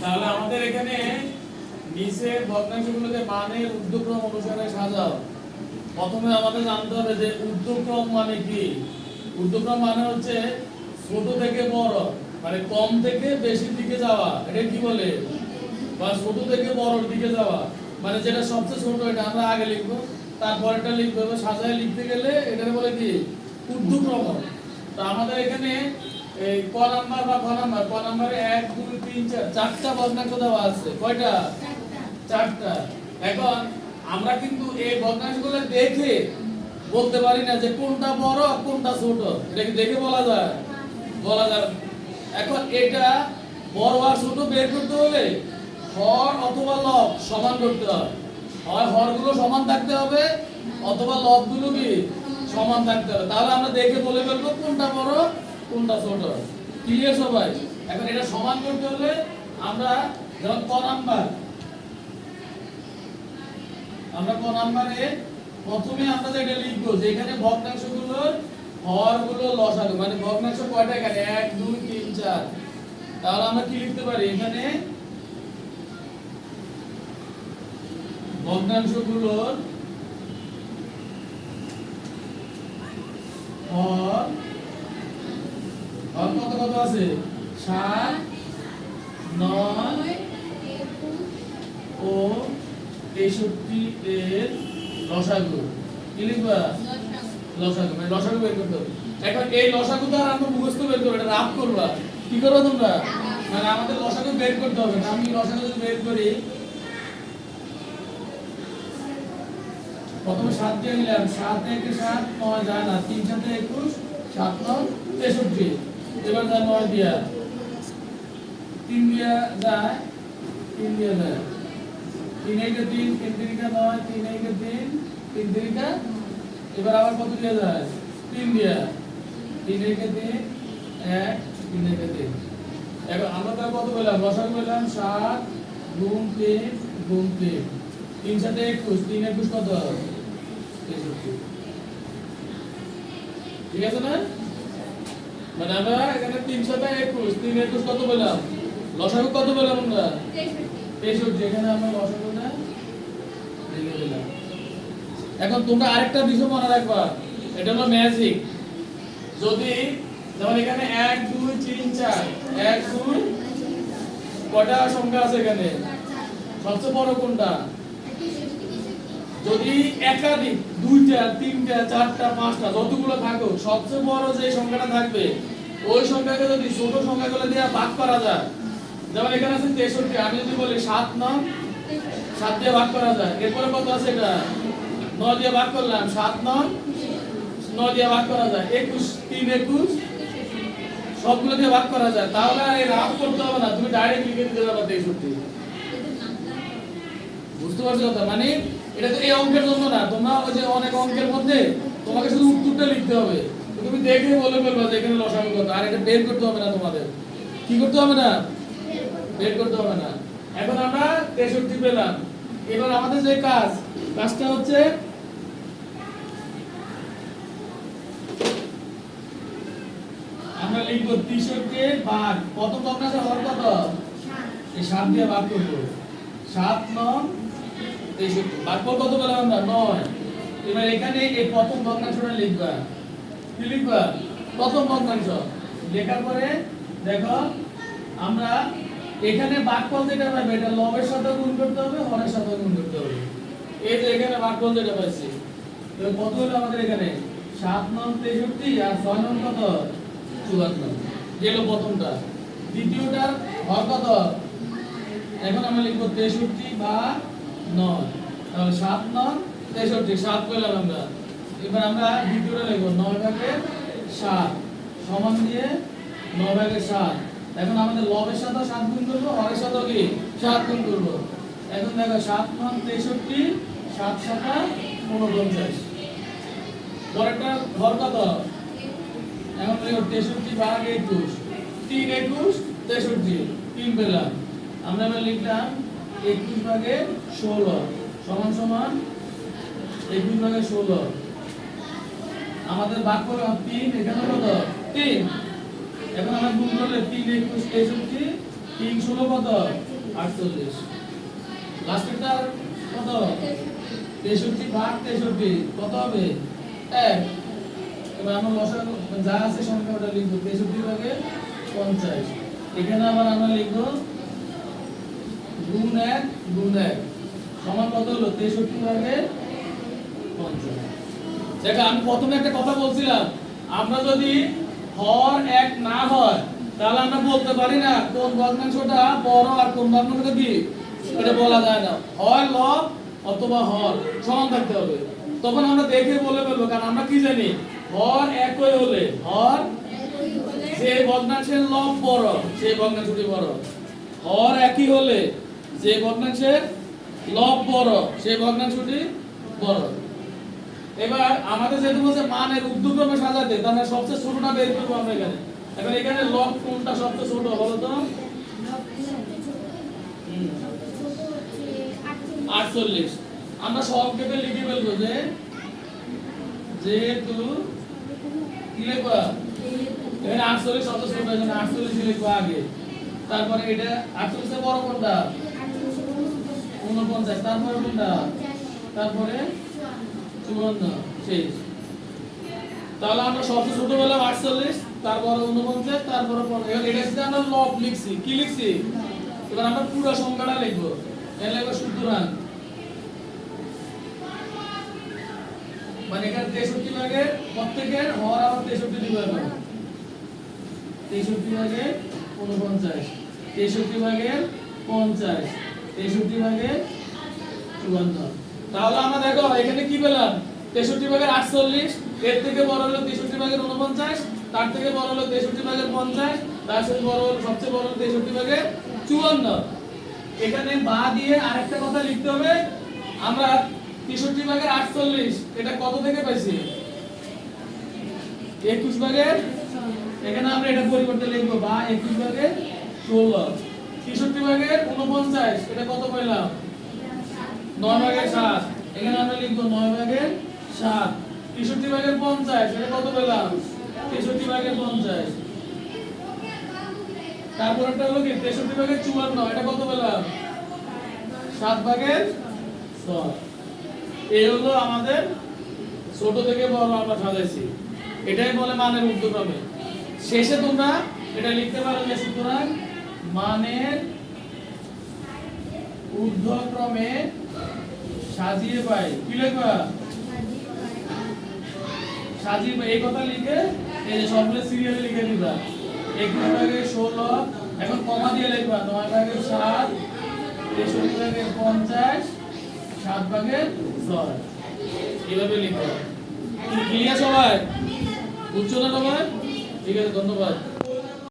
তাহলে আমাদের এখানে নিচে ভগ্নাংশগুলোকে মানের ঊর্ধ্বক্রম অনুসারে সাজাও। প্রথমে আমাদের জানতে হবে যে ঊর্ধ্বক্রম মানে কি? ঊর্ধ্বক্রম মানে হচ্ছে ছোট থেকে বড় মানে কম থেকে বেশির দিকে যাওয়া। এটা কি বলে? বা ছোট থেকে বড়র দিকে যাওয়া। মানে যেটা সবচেয়ে ছোট, এটা আমরা আগে লিখব। তারপরটা লিখব। এবার সাজায় লিখতে গেলে এটাকে বলে কি? ঊর্ধ্বক্রম। তো আমাদের এখানে এই ক নাম্বার বা খ নাম্বার, ক নাম্বারে এক, দুই চারটা দেওয়া আছে? কয়টা? চারটা। এখন আমরা কিন্তু এই দেখে বলতে পারি না যে কোনটা বড় আর কোনটা ছোট। দেখে বলা যায়? বলা যায় এখন এটা বড় আর ছোট বের করতে হলে হর অথবা লব সমান করতে হয়। হয় হরগুলো সমান থাকতে হবে অথবা লবগুলো কি সমান থাকতে হবে। তাহলে আমরা দেখে বলে ফেলব কোনটা বড়, কোনটা ছোট। ক্লিয়ার সবাই? এখন এটা সমান করতে হলে আমরা যেমন ক নাম্বার। আমরা ক নাম্বারে প্রথমে আমরা যেটা লিখব, যে এখানে ভগ্নাংশগুলোর হরগুলো লসাগু মানে ভগ্নাংশ কয়টা এখানে? এক, দুই, তিন, চার। তাহলে আমরা কি লিখতে পারি? এখানে ভগ্নাংশগুলোর হর হর কত কত আছে? সাত নয়, ও তেষট্টি এর লসাগু। কি লিখবা? লসাগু মানে লসাগু বের করতে এখন এই লসাগু তো আমরা মুখস্থ বের করব এটা রাপ করবা। কি করবা তোমরা? মানে আমাদের লসাগু বের করতে হবে আমি লসাগু যদি বের করি, প্রথমে সাত দিয়ে নিলাম। সাত একে সাত, নয় যায় না। তিন সাথে একুশ, সাত নয়, তেষট্টি। এবার যায় নয় দিয়া। তিন দিয়া যায় তিন দিয়া যায়। তিন একে তিন তিন তিরিকা নয়, তিন তিন তিন তিরিকা এবার আবার কত দিয়া যায়? তিন দিয়া তিন তিন এক তিন। তিন এবার আমরা তার কত পেলাম? লসাগু পেলাম, সাত, গুণ তিন গুণ তিন। তিন সাথে একুশ, তিন একুশ কত? ঠিক আছে না? মানে আমরা এখানে তিন সাথে একুশ, তিন একুশ কত পেলাম? লসাগু কত পেলাম আমরা? তেষট্টি। এখানে আমরা লসাগুটা লিখে দিলাম। এখন তোমরা আরেকটা বিষয় মনে রাখবা এটা হলো ম্যাজিক যদি যেমন এখানে এক দুই তিন চার এক দুই কটা সংখ্যা আছে এখানে? সবচেয়ে বড় কোনটা? যদি একাধিক দুইটা তিনটা চারটা পাঁচটা যতগুলো থাকুক সবচেয়ে বড় যে সংখ্যাটা থাকবে ওই সংখ্যাকে যদি ছোট সংখ্যাগুলো দিয়ে ভাগ করা যায় যেমন এখানে আছে তেষট্টি, আমি যদি বলি সাত নং, সাত দিয়ে ভাগ করা যায়। এরপরে কত আছে এটা? নয় দিয়ে ভাগ করলাম, সাত নং, নয় দিয়ে ভাগ করা যায়। একুশ, তিন একুশ, সবগুলো দিয়ে ভাগ করা যায়। তাহলে এই রাফ করতে হবে না, তুমি ডাইরেক্ট লিখে দিতে পারবে তেষট্টি। বুঝতে পারছ কথা? মানে এটা তো এই অঙ্কের জন্য না, তোমরা ওই যে অনেক অঙ্কের মধ্যে তোমাকে শুধু উত্তরটা লিখতে হবে। তুমি দেখে বলে ফেলবা যে এখানে লসাগু কত, আর এটা বের করতে হবে না তোমাদের। কি করতে হবে না? বের করতে হবে না। এখন আমরা তেষট্টি পেলাম। এবার আমাদের যে কাজ, কাজটা হচ্ছে আমরা লিখব তেষট্টি ভাগ কত ভগ্নাংশ হওয়ার কত? এই সাত দিয়ে ভাগ করব। সাত নং তেষট্টি। ভাগফল কত পেলাম আমরা? নয়। এবার এখানে এই প্রথম ভগ্নাংশটা লিখবা। কি লিখবা? প্রথম ভগ্নাংশ। লেখার পরে দেখো, আমরা এখানে ভাগফল যেটা পাবে, এটা লবের সাথে গুণ করতে হবে, হরের সাথে গুণ করতে হবে। এই যে এখানে ভাগফল যেটা পাইছি, তো কত হলো আমাদের এখানে? সাত নং তেষট্টি আর ছয় নং কত? চুয়ান্ন। গেল প্রথমটা। দ্বিতীয়টার হর কত? এখন আমরা লিখব তেষট্টি বা নয়। তাহলে সাত নয় তেষট্টি, সাত পেলাম আমরা। এবার আমরা দ্বিতীয়টা লিখব, নয় ভাগের সাত। সমান দিয়ে নয় ভাগের সাত। এখন আমাদের লবের সাথে সাত গুণ করব, হরের সাথেও কি? সাত গুণ করব। এখন দেখো, সাত নয় তেষট্টি, সাত সাতা, উনপঞ্চাশ। পরেরটা ঘর কত? এখন দেখো, তেষট্টি ভাগ একুশ। তিন একুশ, তেষট্টি। তিন পেলাম। আমরা এবার লিখলাম একুশ ভাগে ষোলো। সমান সমান একুশ ভাগে ষোলো। আমাদের বাক্য তিন, এখানে কত? তিন। এখন আমরা গুণ করলে তিন একুশ, তেষট্টি, তিন ষোলো কত আটচল্লিশ। লাস্টেরটা কত তেষট্টি ভাগ তেষট্টি, কত হবে? এক। এবার আমরা লসাগু যা আছে সংখ্যা ওটা লিখব। তেষট্টি ভাগে পঞ্চাশ। এখানে আবার আমরা লিখব গুণ এক গুণ এক। সমান কত হলো? তেষট্টি ভাগে পঞ্চাশ। দেখো, আমি প্রথমে একটা কথা বলছিলাম। আমরা যদি হর এক না হয়। তাহলে আমরা বলতে পারি না কোন ভগ্নাংশটা বড় আর কোন ভগ্নাংশটা কি এটা বলা যায় না। হয় লব অথবা হর, সমান থাকতে হবে। তখন আমরা দেখে বলে ফেলব, কারণ আমরা কি জানি? হর একই হলে, হর যে ভগ্নাংশের লব বড় সেই ভগ্নাংশটি বড়। হর একই হলে, যে ভগ্নাংশের লব বড় সেই ভগ্নাংশটি বড়। এবার আমাদের যেহেতু বলছে মানের উদ্যোগক্রমে সাজাতে তার মানে সবচেয়ে ছোটটা বের করব আমরা এখানে। এখন এখানে লব কোনটা সবচেয়ে ছোট বলো তো? আটচল্লিশ। আমরা সব কেটে লিখে ফেলব যে যেহেতু কি লিখবা এখানে আটচল্লিশ সবচেয়ে ছোট এখানে আটচল্লিশ লিখব আগে। তারপরে এটা আটচল্লিশের বড় কোনটা? উনপঞ্চাশ। তারপরে কোনটা? তারপরে চুয়ান্ন শেষ তাহলে আমরা সবচেয়ে ছোট বললাম আটচল্লিশ, তারপরে উনপঞ্চাশ তারপরে এটা হচ্ছে আমরা লব লিখছি। কি লিখছি? এবার আমরা পুরো সংখ্যাটা লিখব। এর লিখব সুতরাং মানে। এখানে তেষট্টি ভাগের প্রত্যেকের হর আবার তেষট্টি এখন তেষট্টি ভাগে উনপঞ্চাশ তেষট্টি ভাগের পঞ্চাশ, তেষট্টি ভাগের চুয়ান্ন। তাহলে আমরা দেখো, এখানে কি পেলাম? তেষট্টি ভাগের আটচল্লিশ, এর থেকে বড় হলো তেষট্টি ভাগের উনপঞ্চাশ তার থেকে বড় হলো তেষট্টি ভাগের পঞ্চাশ, তার সাথে বড় হলো সবচেয়ে বড় হলো তেষট্টি ভাগের চুয়ান্ন। এখানে বা দিয়ে আরেকটা কথা লিখতে হবে, আমরা তেষট্টি ভাগের আটচল্লিশ, এটা কত থেকে পাইছি? একুশ ভাগের, এখানে আমরা এটা পরিবর্তে লিখব, বা একুশ ভাগের ষোলো। তেষট্টি ভাগের উনপঞ্চাশ এটা কত পেলাম নয় ভাগের সাত। এখানে আমরা লিখব নয় সাত। তেষট্টি ভাগের পঞ্চাশ, এটা কত তেষট্টি পঞ্চাশ। তারপর তেষট্টি ভাগের এটা কত এই হলো আমাদের ছোট থেকে বড় আমরা সাজাইছি। এটাই বলে মানের ঊর্ধ্বক্রমে শেষে তোমরা এটা লিখতে পারো যে সুতরাং মানের ঊর্ধ্বক্রমে সাজিয়ে পাই কি লেখবা সাজিয়ে পাই এই কথা লিখে এই যে সবগুলো সিরিয়ালে লিখে দিবা। একুশ ভাগে ষোলো, এখন কমা দিয়ে লিখবা। নয় ভাগে সাত, তেষট্টি ভাগে পঞ্চাশ, সাত ভাগে ছয় এইভাবে লিখবা ক্লিয়ার সবাই? না সবাই? ঠিক আছে, ধন্যবাদ।